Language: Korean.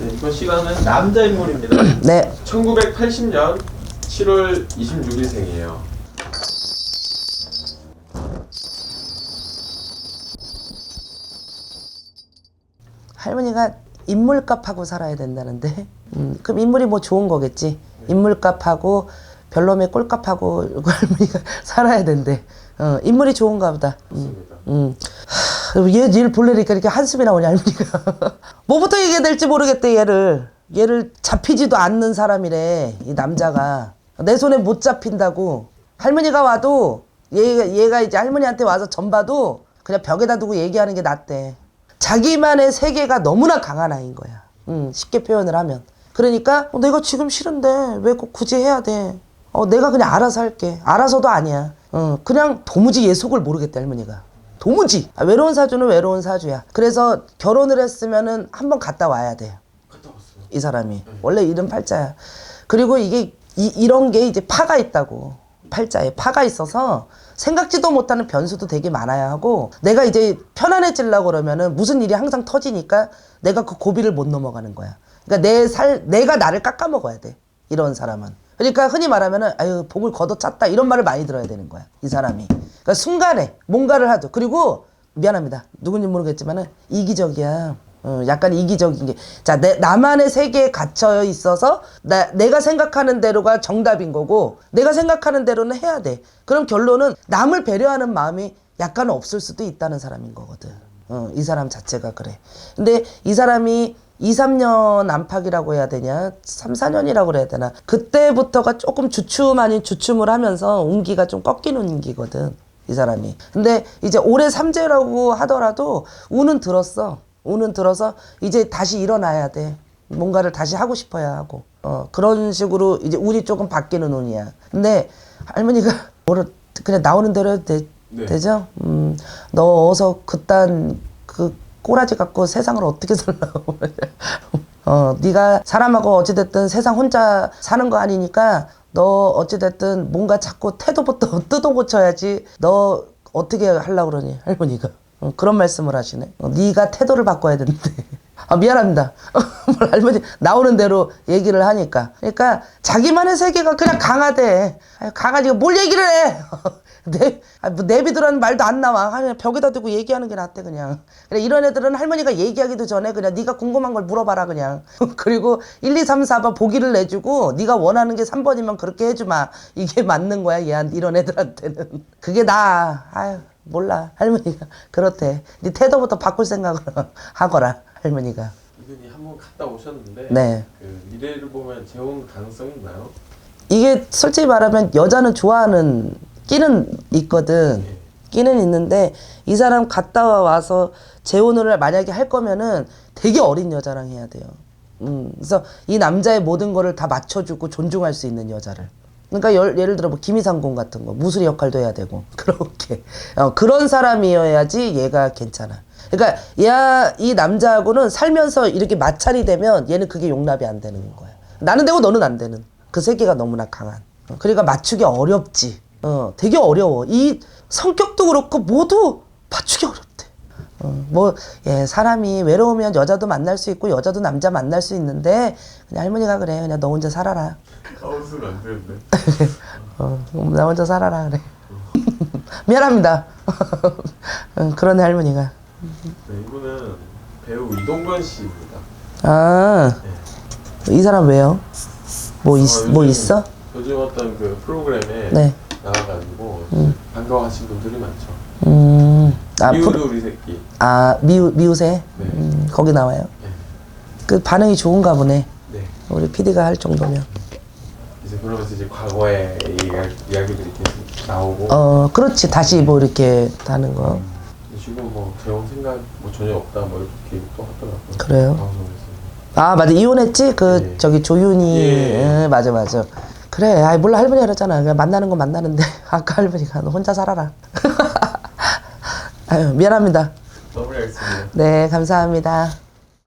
네, 이번 시간은 남자 인물입니다. 네. 1980년 7월 26일생이에요. 할머니가 인물값하고 살아야 된다는데. 음, 그럼 인물이 뭐 좋은 거겠지. 인물값하고 별놈의 꼴값하고 할머니가 살아야 된대. 어, 인물이 좋은가 보다. 음, 맞습니다. 음. 하, 얘, 얘를 볼래니까 이렇게 한숨이 나오냐, 할머니가. 뭐부터 얘기해야 될지 모르겠대, 얘를. 얘를 잡히지도 않는 사람이래, 이 남자가. 내 손에 못 잡힌다고. 할머니가 와도, 얘가, 얘가 이제 할머니한테 와서 전봐도 그냥 벽에다 두고 얘기하는 게 낫대. 자기만의 세계가 너무나 강한 아이인 거야. 음, 쉽게 표현을 하면. 그러니까, 어, 내가 지금 싫은데 왜 꼭 굳이 해야 돼? 어, 내가 그냥 알아서 할게. 알아서도 아니야. 어, 그냥 도무지 얘 속을 모르겠다, 할머니가. 도무지. 아, 외로운 사주는 외로운 사주야. 그래서 결혼을 했으면은 한번 갔다 와야 돼. 갔다 왔어요. 이 사람이. 원래 이름 팔자야. 그리고 이게, 이, 이런 게 이제 파가 있다고. 팔자에 파가 있어서 생각지도 못하는 변수도 되게 많아야 하고 내가 이제 편안해지려고 그러면은 무슨 일이 항상 터지니까 내가 그 고비를 못 넘어가는 거야. 그러니까 내 살, 내가 나를 깎아먹어야 돼. 이런 사람은. 그러니까 흔히 말하면은 아유 복을 걷어찼다 이런 말을 많이 들어야 되는 거야 이 사람이. 그러니까 순간에 뭔가를 하죠. 그리고 미안합니다. 누군지 모르겠지만은 이기적이야. 어, 약간 이기적인 게자 나만의 세계에 갇혀 있어서 나, 내가 생각하는 대로가 정답인 거고 내가 생각하는 대로는 해야 돼. 그럼 결론은 남을 배려하는 마음이 약간 없을 수도 있다는 사람인 거거든 어, 이 사람 자체가 그래 근데 이 사람이 2, 3년 안팎이라고 해야 되냐? 3, 4년이라고 그래야 되나? 그때부터가 조금 주춤 아닌 주춤을 하면서 운기가 좀 꺾이는 운기거든. 이 사람이. 근데 이제 올해 삼재라고 하더라도 운은 들었어. 운은 들어서 이제 다시 일어나야 돼. 뭔가를 다시 하고 싶어야 하고. 어, 그런 식으로 이제 운이 조금 바뀌는 운이야. 근데 할머니가 뭐를 그냥 나오는 대로 해도 돼, 네. 되죠? 음, 너 어서 그딴 그 꼬라지 갖고 세상을 어떻게 살라고 어 네가 사람하고 어찌됐든 세상 혼자 사는 거 아니니까 너 어찌됐든 뭔가 자꾸 태도부터 뜯어 고쳐야지 너 어떻게 하려고 그러니 할머니가 어, 그런 말씀을 하시네 어, 네가 태도를 바꿔야 되는데 아 미안합니다 뭘 할머니 나오는 대로 얘기를 하니까 그러니까 자기만의 세계가 그냥 강하대 강아지가 뭘 얘기를 해 내, 아, 뭐 내비두라는 말도 안 나와. 그냥 벽에다 두고 얘기하는 게 낫대, 그냥. 그래, 이런 애들은 할머니가 얘기하기도 전에 그냥 네가 궁금한 걸 물어봐라, 그냥. 그리고 1, 2, 3, 4번 보기를 내주고 네가 원하는 게 3번이면 그렇게 해주마. 이게 맞는 거야, 얘 이런 애들한테는. 그게 나아. 아유, 몰라. 할머니가 그렇대. 네 태도부터 바꿀 생각을 하거라, 할머니가. 이분이 한번 갔다 오셨는데 네. 그 미래를 보면 재혼 가능성이 있나요? 이게 솔직히 말하면 여자는 좋아하는 끼는 있거든. 예. 끼는 있는데 이 사람 갔다 와서 재혼을 만약에 할 거면은 되게 어린 여자랑 해야 돼요. 음, 그래서 이 남자의 모든 거를 다 맞춰주고 존중할 수 있는 여자를. 그러니까 열, 예를 들어 뭐 김희상공 같은 거 무술이 역할도 해야 되고 그렇게 어, 그런 사람이어야지 얘가 괜찮아. 그러니까 얘이 남자하고는 살면서 이렇게 마찰이 되면 얘는 그게 용납이 안 되는 거야. 나는 되고 너는 안 되는 그 세계가 너무나 강한. 어, 그러니까 맞추기 어렵지. 어, 되게 어려워. 이 성격도 그렇고 모두 맞추기 어렵대. 어, 뭐, 예, 사람이 외로우면 여자도 만날 수 있고 여자도 남자 만날 수 있는데 그냥 할머니가 그래. 그냥 너 혼자 살아라. 아웃을 안 되는데. 어, 나 혼자 살아라 그래. 미안합니다. 어, 그러네 할머니가. 네, 이분은 배우 이동건 씨입니다. 아, 이 사람 왜요? 뭐, 있, 어, 뭐 요즘- 있어? 요즘 어떤 그 프로그램에 네. 나와가지고 반가워하신 분들이 많죠. 음, 아, 프로, 우리 새끼. 아 미우, 미우새? 네. 음, 거기 나와요. 네. 그 반응이 좋은가 보네. 네. 우리 PD가 할 정도면. 이제 그러면서 이제 과거의 이야기, 이야기들이 계속 나오고 어, 그렇지. 다시 뭐 이렇게 하는 거. 지금 뭐 재혼 생각 뭐 전혀 없다 뭐 이렇게 또 하더라고요. 그래요? 방송에서. 아, 맞아. 이혼했지? 그, 예. 저기 조윤희. 예. 예, 맞아, 맞아. 그래. 아이, 몰라. 할머니가 그랬잖아. 그냥 만나는 건 만나는데. 아까 할머니가 너 혼자 살아라. 아유, 미안합니다. 너무 알겠습니다. 네, 감사합니다.